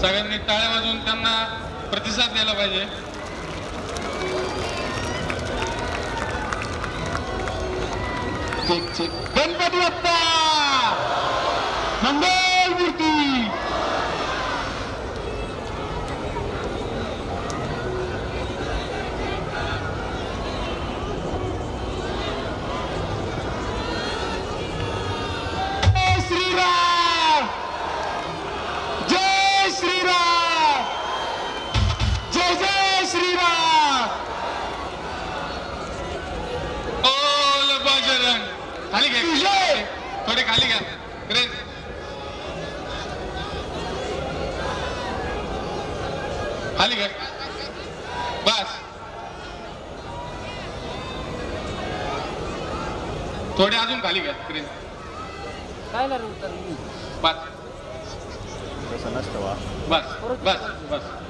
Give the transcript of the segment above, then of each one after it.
सगळ्यांनी टाळ्या वाजवून त्यांना प्रतिसाद द्यायला पाहिजे. गणपती बाप्पा! मंगल मूर्ती! बजरंग खाली घ्या विजय! थोडे खाली घ्या. खाली घ्या बस. थोडे अजून खाली घ्या क्रेन काय बस बस बस.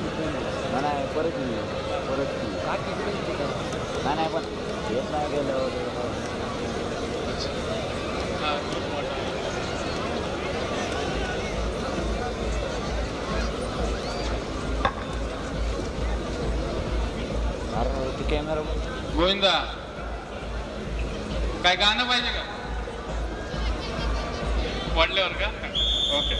नाही नाही परत निघली परत नाही नाही पण येत नाही गेलं अरे ते कॅमेरा गोविंदा काय गाणं पाहिजे का? वाढल्यावर का? ओके.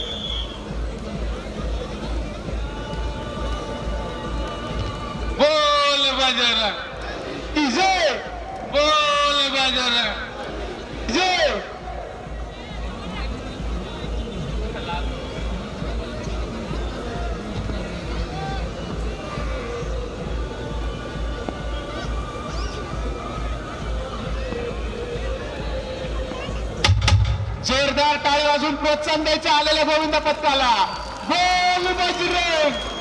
बाजारा. विजय बोल बाजारा. विजय जोरदार टाळी वाजून प्रोत्साहन द्यायचे आलेल्या गोविंद पथकाला. बोल बजरंग